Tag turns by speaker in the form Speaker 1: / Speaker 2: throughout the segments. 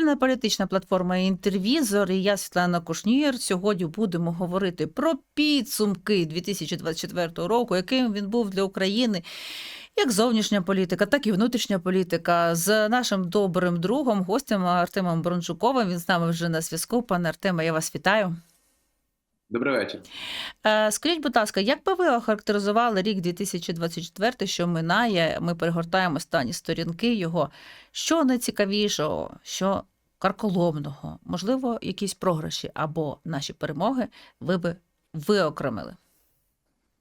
Speaker 1: Суспільна політична платформа Інтервізор і я Світлана Кушнір. Сьогодні будемо говорити про підсумки 2024 року, яким він був для України. Як зовнішня політика, так і внутрішня політика з нашим добрим другом, гостем Артемом Брончуковим. Він з нами вже на зв'язку. Пане Артеме, я вас вітаю.
Speaker 2: Добрий вечір.
Speaker 1: Е, Скажіть, будь ласка, як би ви охарактеризували рік 2024, що минає? Ми перегортаємо останні сторінки його. Що найцікавішого, що карколомного, можливо, якісь програші або наші перемоги ви би виокремили?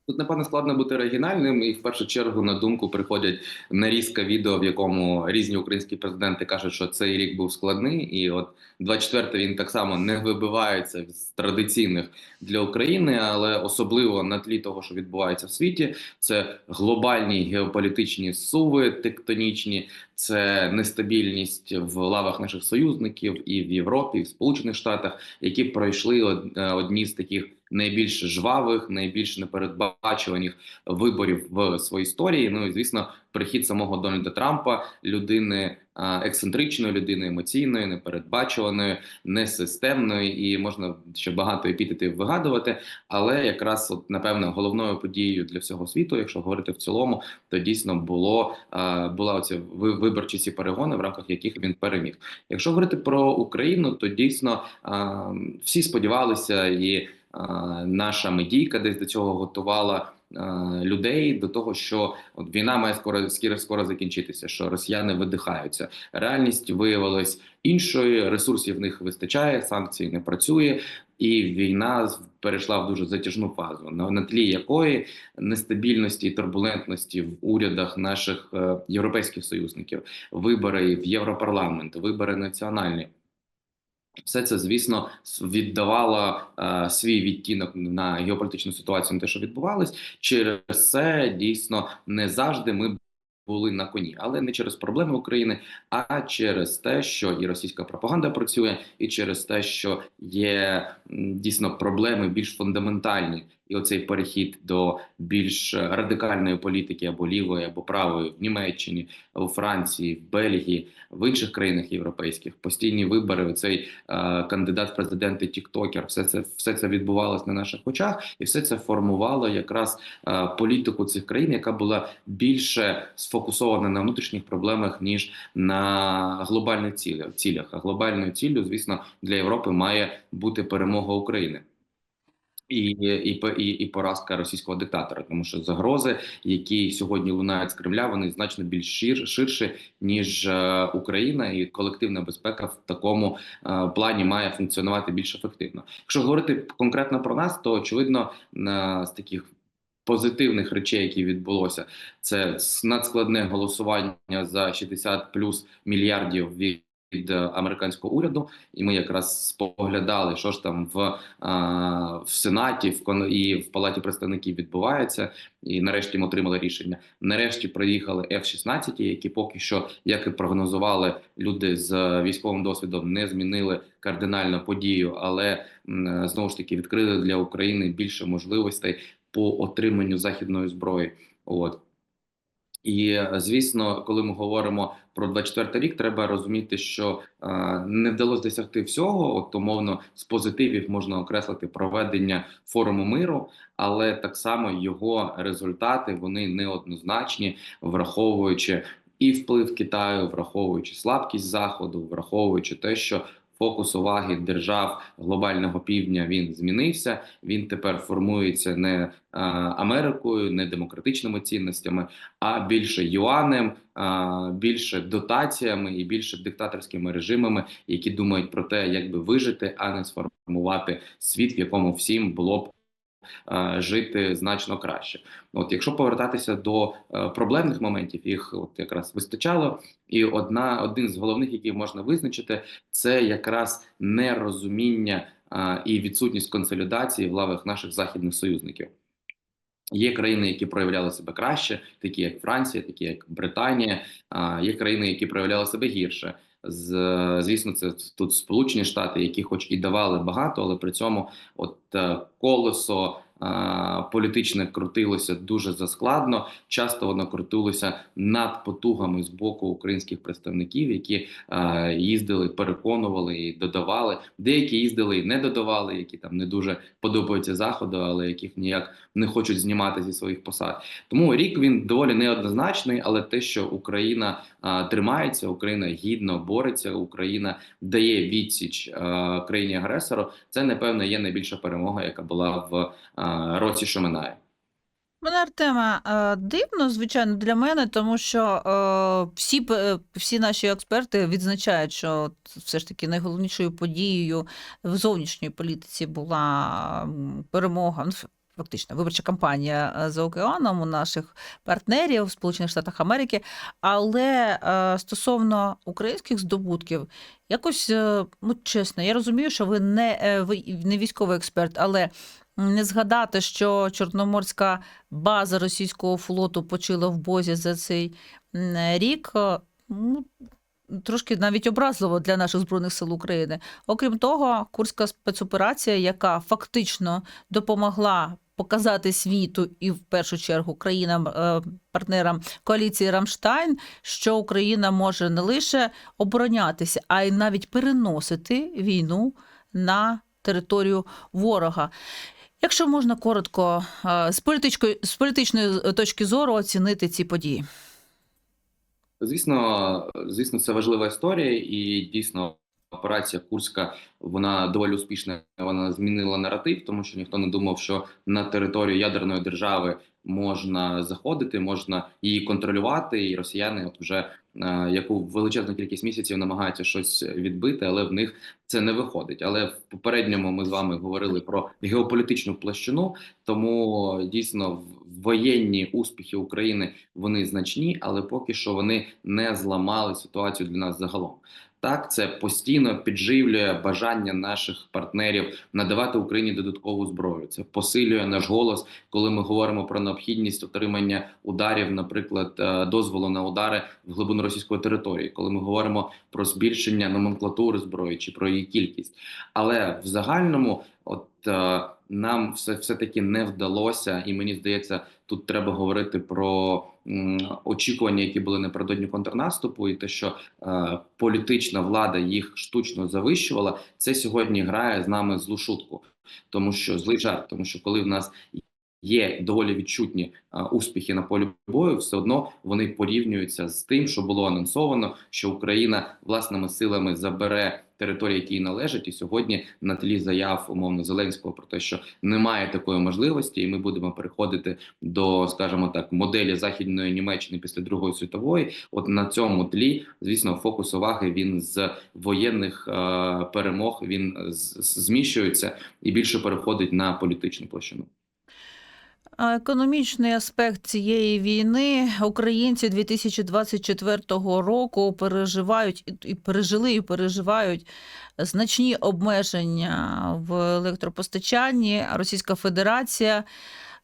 Speaker 2: Тут, напевно, складно бути оригінальним, і в першу чергу на думку приходять нарізка відео, в якому різні українські президенти кажуть, що цей рік був складний, і от 24-й він так само не вибивається з традиційних для України, але особливо на тлі того, що відбувається в світі, це глобальні геополітичні суви тектонічні, це нестабільність в лавах наших союзників і в Європі, і в Сполучених Штатах, які пройшли е, одні з таких найбільш жвавих, найбільш непередбачуваних виборів в своїй історії. Ну і звісно, прихід самого Дональда Трампа, людини ексцентричної, людини емоційної, непередбачуваної, несистемної, і можна ще багато епітетів вигадувати. Але якраз от напевно головною подією для всього світу, якщо говорити в цілому, то дійсно було була ви- виборчі ці перегони, в рамках яких він переміг. Якщо говорити про Україну, то дійсно всі сподівалися і. Наша медійка десь до цього готувала людей до того, що от війна має скоро скоро, скоро закінчитися, що росіяни видихаються. Реальність виявилась іншою. Ресурсів в них вистачає, санкції не працює, і війна перейшла в дуже затяжну фазу, на, на тлі якої нестабільності і турбулентності в урядах наших е, європейських союзників, вибори в Європарламент, вибори національні. Все це, звісно, віддавало е, свій відтінок на геополітичну ситуацію, на те, що відбувалось. Через це дійсно не завжди ми були на коні, але не через проблеми України, а через те, що і російська пропаганда працює, і через те, що є дійсно проблеми більш фундаментальні, і оцей перехід до більш радикальної політики або лівої, або правої в Німеччині, у Франції, в Бельгії, в інших країнах європейських постійні вибори. Оцей е, кандидат в президенти Тіктокер, все це все це відбувалось на наших очах, і все це формувало якраз е, політику цих країн, яка була більше сфокусована на внутрішніх проблемах ніж на глобальних цілях. цілях. А глобальною ціллю, звісно, для Європи має бути перемога України. І, і, і, і поразка російського диктатора, тому що загрози, які сьогодні лунають з Кремля, вони значно більш шир, ширші ніж е, Україна, і колективна безпека в такому е, плані має функціонувати більш ефективно. Якщо говорити конкретно про нас, то очевидно е, з таких позитивних речей, які відбулося, це надскладне голосування за 60 плюс мільярдів від. Від е, американського уряду, і ми якраз споглядали, що ж там в, в сенаті, в і в палаті представників відбувається. І нарешті ми отримали рішення. Нарешті приїхали F-16, які поки що, як і прогнозували люди з військовим досвідом, не змінили кардинально подію, але знову ж таки відкрили для України більше можливостей по отриманню західної зброї. От. І е, звісно, коли ми говоримо про 24 рік, треба розуміти, що е, не вдалося досягти всього. От умовно з позитивів можна окреслити проведення форуму миру, але так само його результати вони неоднозначні, враховуючи і вплив Китаю, враховуючи слабкість заходу, враховуючи те, що фокус уваги держав глобального півдня він змінився. Він тепер формується не е, Америкою, не демократичними цінностями, а більше юанем, а, більше дотаціями і більше диктаторськими режимами, які думають про те, як би вижити, а не сформувати світ, в якому всім було б. Е, Жити значно краще, от якщо повертатися до е, проблемних моментів, їх от якраз вистачало, і одна один з головних, які можна визначити, це якраз нерозуміння е, і відсутність консолідації в лавах наших західних союзників. Є країни, які проявляли себе краще, такі як Франція, такі як Британія. Є країни, які проявляли себе гірше. З звісно, це тут Сполучені Штати, які, хоч і давали багато, але при цьому, от е, колесо політичне крутилося дуже заскладно. Часто воно крутилося над потугами з боку українських представників, які їздили, переконували і додавали. Деякі їздили і не додавали, які там не дуже подобаються заходу, але яких ніяк не хочуть знімати зі своїх посад. Тому рік він доволі неоднозначний, але те, що Україна тримається, Україна гідно бореться, Україна дає відсіч країні агресору. Це напевно є найбільша перемога, яка була в році, що минає.
Speaker 1: Мене Артема е, дивно, звичайно, для мене, тому що е, всі, всі наші експерти відзначають, що все ж таки найголовнішою подією в зовнішній політиці була перемога. Ну, Фактично, виборча кампанія е, за океаном у наших партнерів в Сполучених Штатах Америки. Але е, стосовно українських здобутків, якось е, ну чесно, я розумію, що ви не, е, ви не військовий експерт, але не згадати, що Чорноморська база російського флоту почила в бозі за цей рік. е, Ну, трошки навіть образливо для наших збройних сил України. Окрім того, курська спецоперація, яка фактично допомогла показати світу і в першу чергу країнам е, партнерам коаліції Рамштайн, що Україна може не лише оборонятися, а й навіть переносити війну на територію ворога. Якщо можна коротко е, з політичної, з політичної точки зору оцінити ці події.
Speaker 2: Звісно, звісно, це важлива історія, і дійсно операція Курська вона доволі успішна. Вона змінила наратив, тому що ніхто не думав, що на територію ядерної держави можна заходити, можна її контролювати, і росіяни, от вже е, яку величезну кількість місяців намагаються щось відбити, але в них це не виходить. Але в попередньому ми з вами говорили про геополітичну площину, тому дійсно в- воєнні успіхи України вони значні, але поки що вони не зламали ситуацію для нас загалом. Так, це постійно підживлює бажання наших партнерів надавати Україні додаткову зброю. Це посилює наш голос, коли ми говоримо про необхідність отримання ударів, наприклад, е, дозволу на удари в глибину російської території, коли ми говоримо про збільшення номенклатури зброї чи про її кількість. Але в загальному, от е, нам все, все таки не вдалося, і мені здається, тут треба говорити про очікування, які були напередодні контрнаступу, і те, що е, політична влада їх штучно завищувала, це сьогодні грає з нами злу шутку, тому що злий жарт, тому що коли в нас є доволі відчутні е, успіхи на полі бою, все одно вони порівнюються з тим, що було анонсовано, що Україна власними силами забере території, які їй належать, і сьогодні на тлі заяв умовно Зеленського про те, що немає такої можливості, і ми будемо переходити до, скажімо так, моделі західної Німеччини після Другої світової. От на цьому тлі, звісно, фокус уваги він з воєнних е, перемог він зміщується і більше переходить на політичну площину.
Speaker 1: Економічний аспект цієї війни українці 2024 року переживають і пережили і переживають значні обмеження в електропостачанні. Російська Федерація,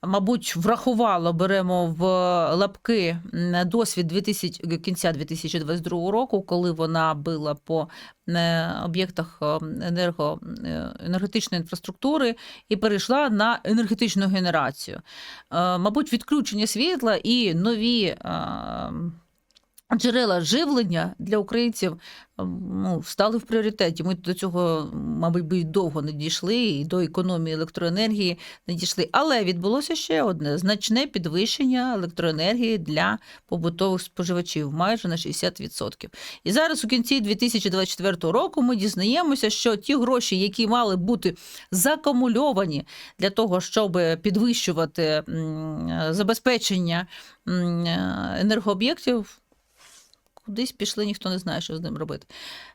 Speaker 1: мабуть, врахувало, беремо в лапки м, досвід 2000, кінця 2022 року, коли вона била по е, об'єктах е, енерго, е, енергетичної інфраструктури і перейшла на енергетичну генерацію. Е, Мабуть, відключення світла і нові е, джерела живлення для українців е, ну, стали в пріоритеті. Ми до цього, мабуть, би довго не дійшли, і до економії електроенергії не дійшли. Але відбулося ще одне значне підвищення електроенергії для побутових споживачів майже на 60%. І зараз у кінці 2024 року ми дізнаємося, що ті гроші, які мали бути закумульовані для того, щоб підвищувати забезпечення енергооб'єктів, кудись пішли, ніхто не знає, що з ним робити.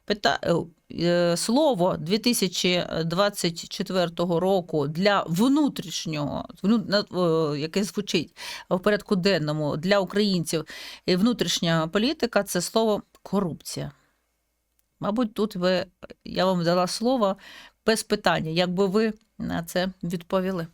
Speaker 1: Пита... е, е, Слово 2024 року для внутрішнього, о, яке звучить в порядку денному для українців, внутрішня політика це слово корупція. Мабуть, тут ви, я вам дала слово без питання. Як би ви на це відповіли?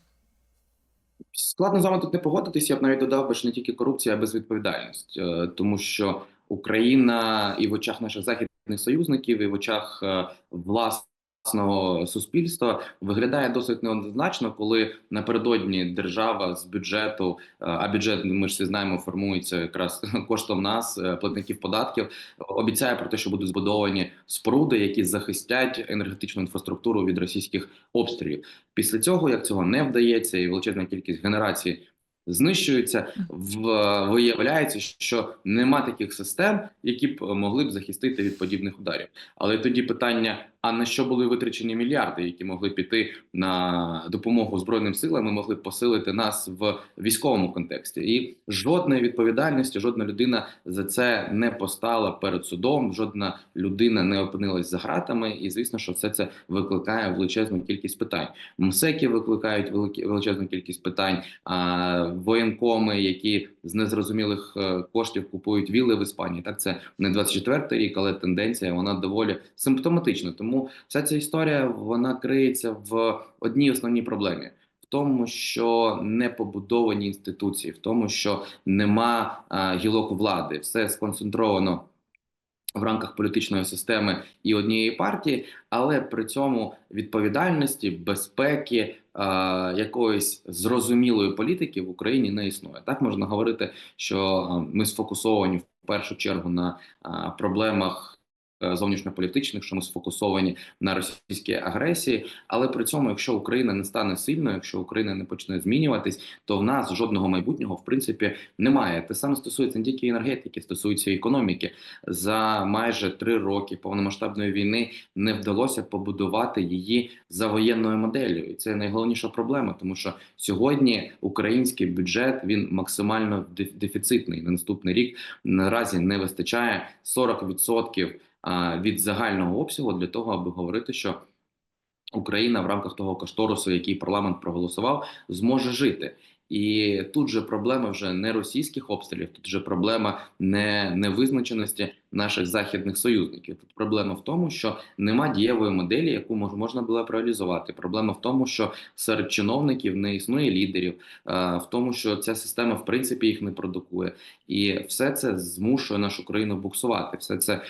Speaker 2: Складно з вами тут не погодитися. Я б навіть додав би, що не тільки корупція, а безвідповідальність, Е, тому що Україна і в очах наших західних союзників, і в очах е, власного суспільства виглядає досить неоднозначно, коли напередодні держава з бюджету, е, а бюджет ми ж всі знаємо, формується якраз коштом нас, е, платників податків, обіцяє про те, що будуть збудовані споруди, які захистять енергетичну інфраструктуру від російських обстрілів. Після цього, як цього не вдається, і величезна кількість генерацій знищується, в, виявляється, що нема таких систем, які б могли б захистити від подібних ударів. Але тоді питання: а на що були витрачені мільярди, які могли піти на допомогу збройним силам, і могли б посилити нас в військовому контексті? І жодної відповідальності, жодна людина за це не постала перед судом, жодна людина не опинилась за гратами. І звісно, що все це викликає величезну кількість питань. МСЕКи викликають величезну кількість питань. А воєнкоми, які з незрозумілих е, коштів купують віли в Іспанії. Так це не 24-й рік, але тенденція вона доволі симптоматична. Тому вся ця історія вона криється в одній основній проблемі. В тому, що не побудовані інституції, в тому, що нема а, гілок влади, все сконцентровано в рамках політичної системи і однієї партії, але при цьому відповідальності, безпеки, е, якоїсь зрозумілої політики в Україні не існує. Так можна говорити, що ми сфокусовані в першу чергу на е, проблемах. Е, Зовнішньополітичних, що ми сфокусовані на російській агресії, але при цьому, якщо Україна не стане сильною, якщо Україна не почне змінюватись, то в нас жодного майбутнього в принципі немає. Те саме стосується не тільки енергетики, стосується економіки. За майже три роки повномасштабної війни не вдалося побудувати її за воєнною моделлю, і це найголовніша проблема, тому що сьогодні український бюджет він максимально деф- дефіцитний. На наступний рік наразі не вистачає 40% а, від загального обсягу для того, аби говорити, що Україна в рамках того кошторису, який парламент проголосував, зможе жити. І тут же проблема вже не російських обстрілів, тут же проблема не невизначеності наших західних союзників. Тут проблема в тому, що нема дієвої моделі, яку можна було б реалізувати. Проблема в тому, що серед чиновників не існує лідерів, в тому, що ця система в принципі їх не продукує, і все це змушує нашу країну буксувати. Все це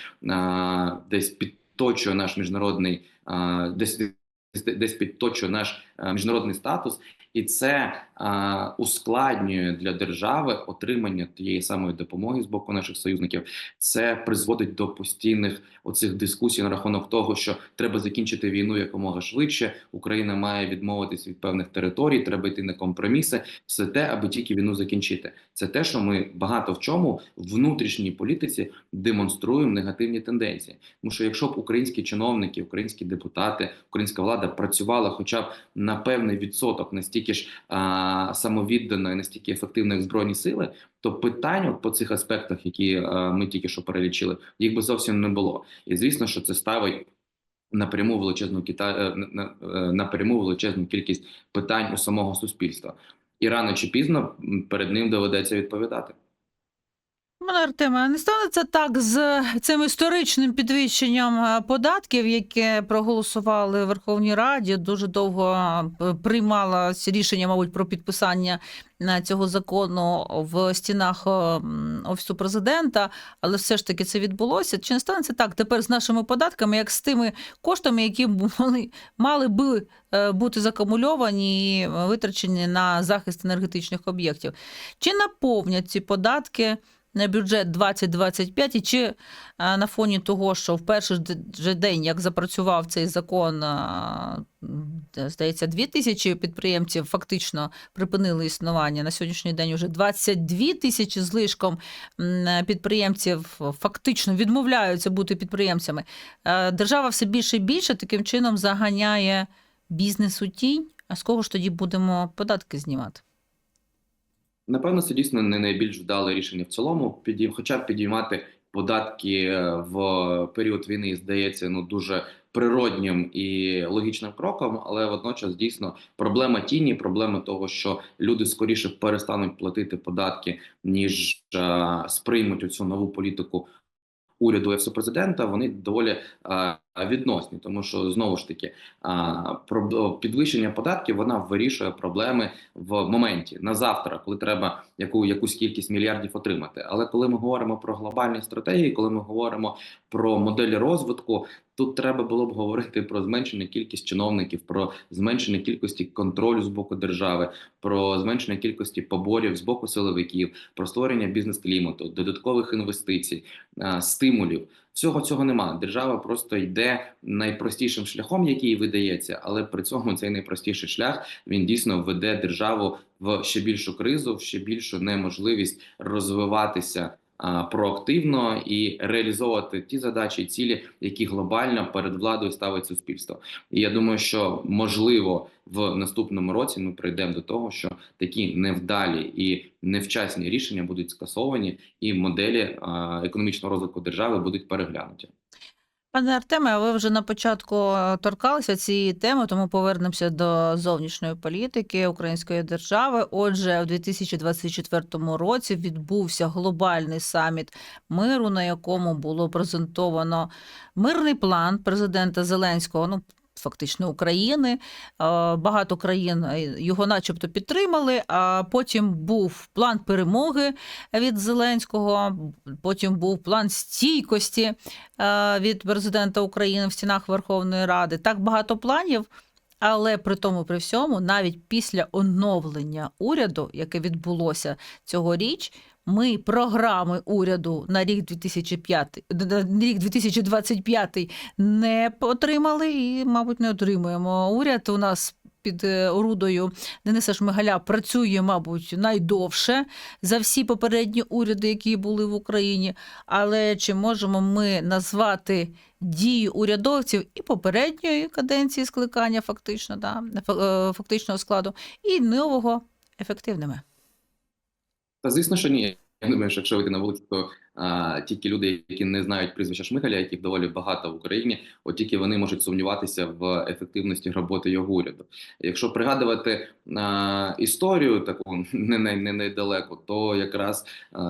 Speaker 2: десь підточує наш міжнародний десь. Десь підточує наш міжнародний статус, і це ускладнює для держави отримання тієї самої допомоги з боку наших союзників. Це призводить до постійних оцих дискусій на рахунок того, що треба закінчити війну якомога швидше. Україна має відмовитись від певних територій, треба йти на компроміси. Все те, аби тільки війну закінчити. Це те, що ми багато в чому внутрішній політиці демонструємо негативні тенденції. Тому що якщо б українські чиновники, українські депутати, українська влада працювала, хоча б на певний відсоток настільки ж самовіддано і настільки ефективно, як збройні сили, то питань по цих аспектах, які а, ми тільки що перелічили, їх би зовсім не було. І звісно, що це ставить. Напряму величезну кита... е, е, напряму величезну кількість питань у самого суспільства, і рано чи пізно перед ним доведеться відповідати.
Speaker 1: Пане Артеме, а не станеться так з цим історичним підвищенням е, податків, яке проголосували в Верховній Раді. Дуже довго е, рішення, мабуть, про підписання е, цього закону в стінах офісу президента, але все ж таки це відбулося. Чи не станеться так тепер з нашими податками, як з тими коштами, які мали, мали би бути закумульовані і витрачені на захист енергетичних об'єктів? Чи наповнять ці податки? На бюджет 2025, і чи на фоні того, що в перший же день, як запрацював цей закон, здається, 2 тисячі підприємців фактично припинили існування. На сьогоднішній день вже 22 тисячі з лишком підприємців фактично відмовляються бути підприємцями. Держава все більше і більше таким чином заганяє бізнес у тінь. А з кого ж тоді будемо податки знімати?
Speaker 2: Напевно, це дійсно не найбільш вдале рішення в цілому. Підійм, хоча підіймати податки е, в період війни здається ну дуже природнім і логічним кроком, але водночас дійсно проблема тіні, проблема того, що люди скоріше перестануть платити податки, ніж е, сприймуть оцю нову політику уряду офісу президента. Вони доволі е, відносні, тому що знову ж таки підвищення податків вона вирішує проблеми в моменті на завтра, коли треба яку якусь кількість мільярдів отримати. Але коли ми говоримо про глобальні стратегії, коли ми говоримо про моделі розвитку, тут треба було б говорити про зменшення кількість чиновників, про зменшення кількості контролю з боку держави, про зменшення кількості поборів з боку силовиків, про створення бізнес-клімату, додаткових інвестицій, стимулів. Всього цього нема. Держава просто йде найпростішим шляхом, який видається, але при цьому цей найпростіший шлях він дійсно веде державу в ще більшу кризу, в ще більшу неможливість розвиватися проактивно і реалізовувати ті задачі цілі, які глобально перед владою ставить суспільство. І я думаю, що можливо в наступному році ми прийдемо до того, що такі невдалі і невчасні рішення будуть скасовані, і моделі економічного розвитку держави будуть переглянуті.
Speaker 1: Пане Артеме, ви вже на початку е, торкалися цієї теми, тому повернемося до зовнішньої політики української держави. Отже, у 2024 році відбувся глобальний саміт миру, на якому було презентовано мирний план президента Зеленського. Ну, Фактично України, багато країн е, його, начебто, підтримали. А потім був план перемоги від Зеленського. Потім був план стійкості е, від президента України в стінах Верховної Ради. Так багато планів. Але при тому, при всьому, навіть після оновлення уряду, яке відбулося цьогоріч, ми програми уряду на рік 2005, на рік 2025 не отримали і, мабуть, не отримуємо. Уряд у нас під е, орудою Дениса Шмигаля працює, мабуть, найдовше за всі попередні уряди, які були в Україні. Але чи можемо ми назвати дії урядовців і попередньої каденції скликання, фактично, да, е, фактичного складу, і нового ефективними?
Speaker 2: Та звісно, що ні. Я думаю, що якщо вийти на вулицю, то тільки люди, які не знають прізвища Шмигаля, яких доволі багато в Україні, от тільки вони можуть сумніватися в ефективності роботи його уряду. Якщо пригадувати історію таку не, не, не недалеко, то якраз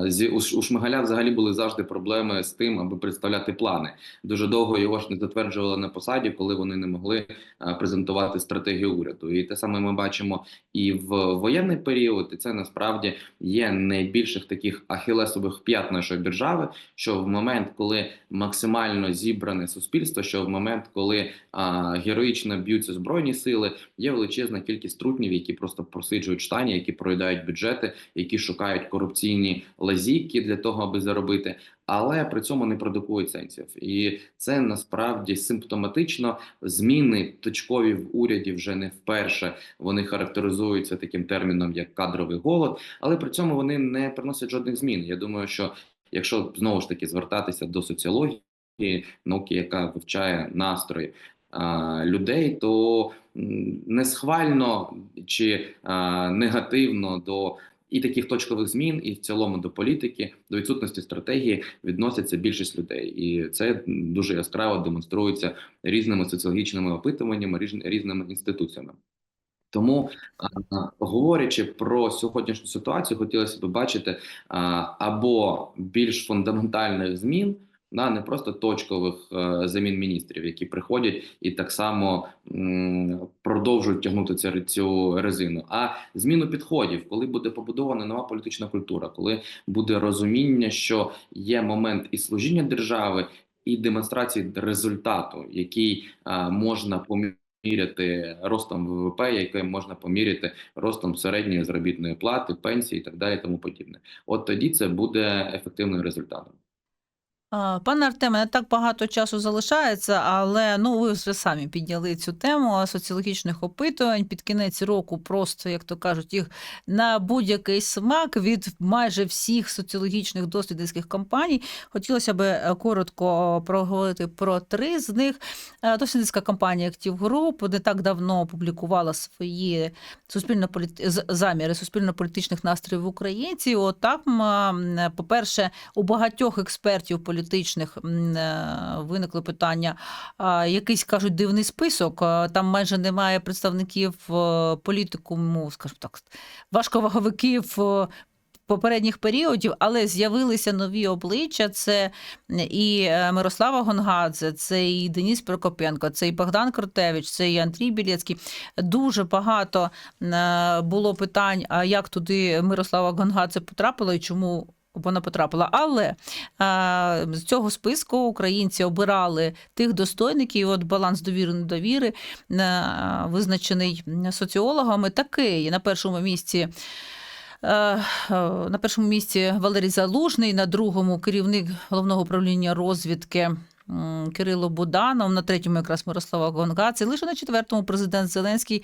Speaker 2: зі, у, Шмигаля взагалі були завжди проблеми з тим, аби представляти плани. Дуже довго його ж не затверджували на посаді, коли вони не могли презентувати стратегію уряду. І те саме ми бачимо і в воєнний період, і це насправді є найбільших таких ахілесових п'ят нашої держави, що в момент, коли максимально зібране суспільство, що в момент, коли а, героїчно б'ються збройні сили, є величезна кількість трутнів, які просто просиджують штані, які проїдають бюджети, які шукають корупційні лазійки для того, аби заробити. Але при цьому не продукують сенсів, і це насправді симптоматично. Зміни точкові в уряді вже не вперше. Вони характеризуються таким терміном, як кадровий голод, але при цьому вони не приносять жодних змін. Я думаю, що якщо знову ж таки звертатися до соціології, науки, яка вивчає настрої а, людей, то не схвально чи а, негативно до і таких точкових змін, і в цілому до політики, до відсутності стратегії відносяться більшість людей, і це дуже яскраво демонструється різними соціологічними опитуваннями, різ- різними інституціями. Тому, говорячи про сьогоднішню ситуацію, хотілося б бачити або більш фундаментальних змін, да, не просто точкових е, замін міністрів, які приходять і так само м, продовжують тягнути цю, цю резину, а зміну підходів, коли буде побудована нова політична культура, коли буде розуміння, що є момент і служіння держави, і демонстрації результату, який а, можна поміряти ростом ВВП, яке можна поміряти ростом середньої заробітної плати, пенсії і так далі, тому подібне. От тоді це буде ефективним результатом.
Speaker 1: Пане Артеме, не так багато часу залишається, але ну ви вже самі підняли цю тему соціологічних опитувань під кінець року. Просто як то кажуть, їх на будь-який смак від майже всіх соціологічних дослідницьких компаній. Хотілося б е, коротко проговорити про три з них. Е, Дослідницька компанія Active Group не так давно опублікувала свої суспільно заміри суспільно-політичних настроїв українців. От там, по-перше, у багатьох експертів політичних м, е, виникли питання. Якийсь кажуть дивний список. Там майже немає представників е, політикуму, скажімо так, важковаговиків. е, попередніх періодів, але з'явилися нові обличчя. Це і Мирослава Гонгадзе, це і Деніс Прокопенко, це і Богдан Кротевич, це і Андрій Білецький. Дуже багато було питань, а як туди Мирослава Гонгадзе потрапила і чому. Вона потрапила, але а, з цього списку українці обирали тих достойників. От баланс довіри недовіри визначений соціологами. Такий на першому місці. На першому місці Валерій Залужний, на другому керівник головного управління розвідки Кирило Буданов, на третьому якраз Мирослава Гонгадзе, лише на четвертому президент Зеленський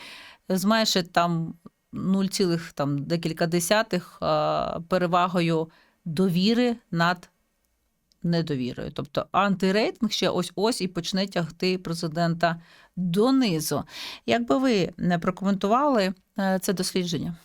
Speaker 1: з майже там 0, там декілька десятих перевагою довіри над недовірою. Тобто антирейтинг ще ось ось і почне тягти президента донизу. Як би ви не прокоментували е, це дослідження?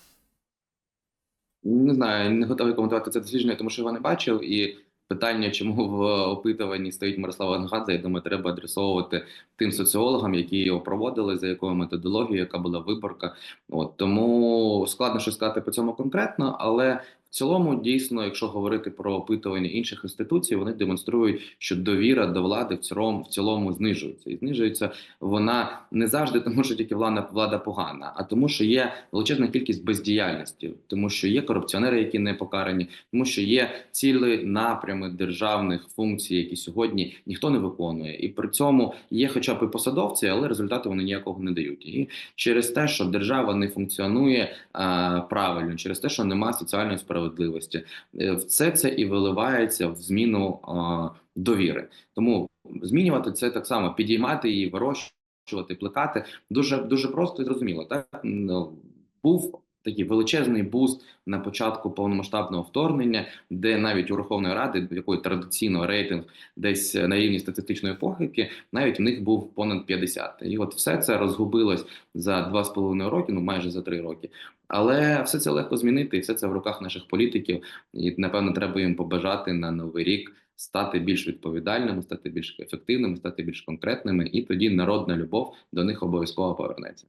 Speaker 2: Не знаю, не готовий коментувати це дослідження, тому що його не бачив. І питання, чому в опитуванні стоїть Мирослава Ангадзе, я думаю, треба адресовувати тим соціологам, які його проводили, за якою методологією, яка була виборка. От тому складно щось сказати по цьому конкретно, але в цілому, дійсно, якщо говорити про опитування інших інституцій, вони демонструють, що довіра до влади в цілому в цілому знижується, і знижується вона не завжди, тому що тільки влада влада погана, а тому, що є величезна кількість бездіяльності, тому що є корупціонери, які не покарані, тому що є цілі напрями державних функцій, які сьогодні ніхто не виконує, і при цьому є, хоча б і посадовці, але результату вони ніякого не дають. І через те, що держава не функціонує а, правильно, через те, що немає соціальної справедливості, е, все це і виливається в зміну довіри. Тому змінювати це так само, підіймати її, вирощувати, плекати дуже дуже просто і зрозуміло. Так Ну, був такий величезний буст на початку повномасштабного вторгнення, де навіть у Верховної Ради, в якої традиційно рейтинг десь на рівні статистичної похибки, навіть в них був понад 50. І от все це розгубилось за два з половиною роки, ну майже за три роки. Але все це легко змінити, і все це в руках наших політиків. І напевно треба їм побажати на новий рік стати більш відповідальними, стати більш ефективними, стати більш конкретними, і тоді народна любов до них обов'язково повернеться.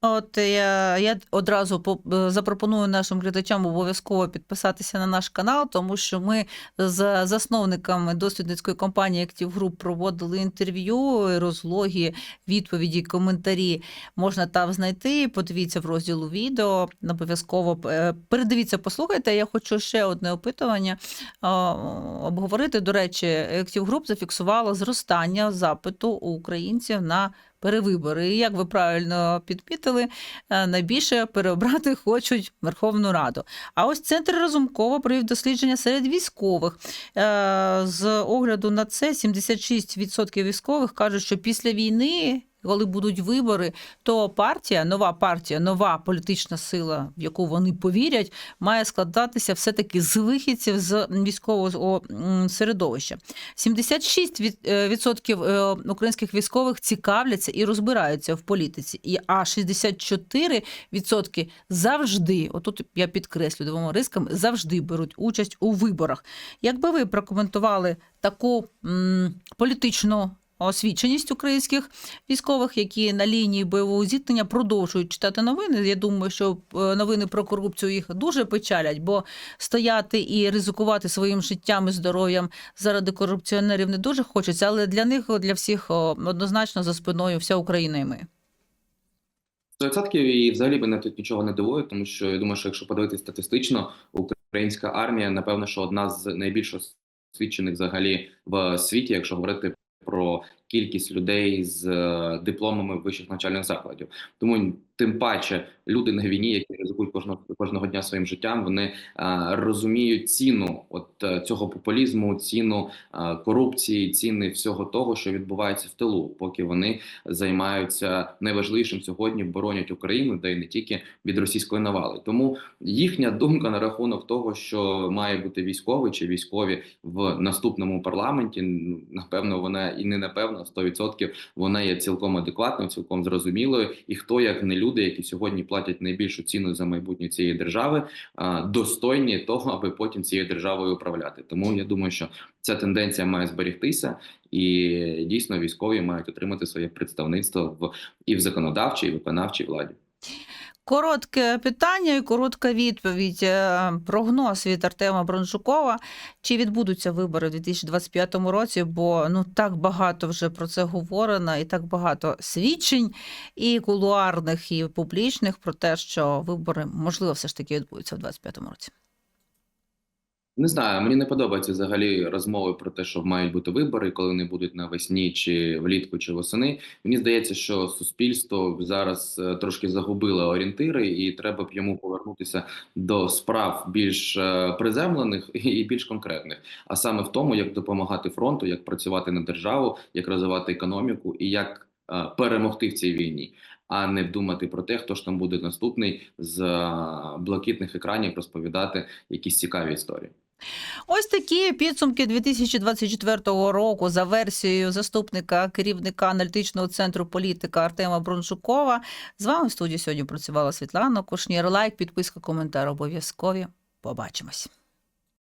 Speaker 1: От я, я одразу е, запропоную нашим глядачам обов'язково підписатися на наш канал, тому що ми з засновниками дослідницької компанії Active Group проводили інтерв'ю, розлоги, відповіді, коментарі можна там знайти. Подивіться в розділу відео. Обов'язково е, передивіться, послухайте. Я хочу ще одне опитування обговорити. До речі, Active Group зафіксувала зростання запиту у українців на перевибори. І як ви правильно підмітили, е, найбільше переобрати хочуть Верховну Раду. А ось центр Разумкова провів дослідження серед військових. Е, З огляду на це 76% військових кажуть, що після війни. Коли будуть вибори, то партія, нова партія, нова політична сила, в яку вони повірять, має складатися все-таки з вихідців з військового середовища. 76% е, е, українських військових цікавляться і розбираються в політиці, і а 64% завжди, отут я підкреслю двома рисками, завжди беруть участь у виборах. Якби ви прокоментували таку м, політичну освіченість українських військових, які на лінії бойового зіткнення продовжують читати новини. Я думаю, що е, новини про корупцію їх дуже печалять, бо стояти і ризикувати своїм життям і здоров'ям заради корупціонерів не дуже хочеться, але для них, для всіх однозначно за спиною вся Україна і ми.
Speaker 2: 100% і взагалі мене тут нічого не дивує, тому що я думаю, що якщо подивитися статистично, українська армія, напевно, що одна з найбільш освічених взагалі в світі, якщо говорити про кількість людей з е, дипломами вищих навчальних закладів. Тому тим паче люди на війні, які ризикують кожного кожного дня своїм життям, вони е, розуміють ціну от е, цього популізму, ціну корупції, ціни всього того, що відбувається в тилу, поки вони займаються найважливішим сьогодні, боронять Україну, де й не тільки від російської навали. Тому їхня думка на рахунок того, що має бути військовий чи військові в наступному парламенті, напевно, вона і не напевно 100% вона є цілком адекватною, цілком зрозумілою. І хто як не люди, які сьогодні платять найбільшу ціну за майбутнє цієї держави, достойні того, аби потім цією державою управляти. Тому я думаю, що ця тенденція має зберігтися, і дійсно військові мають отримати своє представництво в і в законодавчій, і виконавчій владі.
Speaker 1: Коротке питання і коротка відповідь. Е, Прогноз від Артема Бронжукова. Чи відбудуться вибори у 2025 році? Бо ну так багато вже про це говорено, і так багато свідчень і кулуарних, і публічних про те, що вибори можливо все ж таки відбудуться у 2025 році.
Speaker 2: Не знаю, мені не подобаються взагалі розмови про те, що мають бути вибори, коли вони будуть навесні, чи влітку, чи восени. Мені здається, що суспільство зараз е, трошки загубило орієнтири, і треба б йому повернутися до справ більш е, приземлених і більш конкретних, а саме в тому, як допомагати фронту, як працювати на державу, як розвивати економіку і як е, перемогти в цій війні. А не думати про те, хто ж там буде наступний з блакитних екранів розповідати якісь цікаві історії.
Speaker 1: Ось такі підсумки 2024 року за версією заступника керівника аналітичного центру політика Артема Брунжукова. З вами в студії сьогодні працювала Світлана Кушнір. Лайк, підписка, коментар обов'язкові. Побачимось.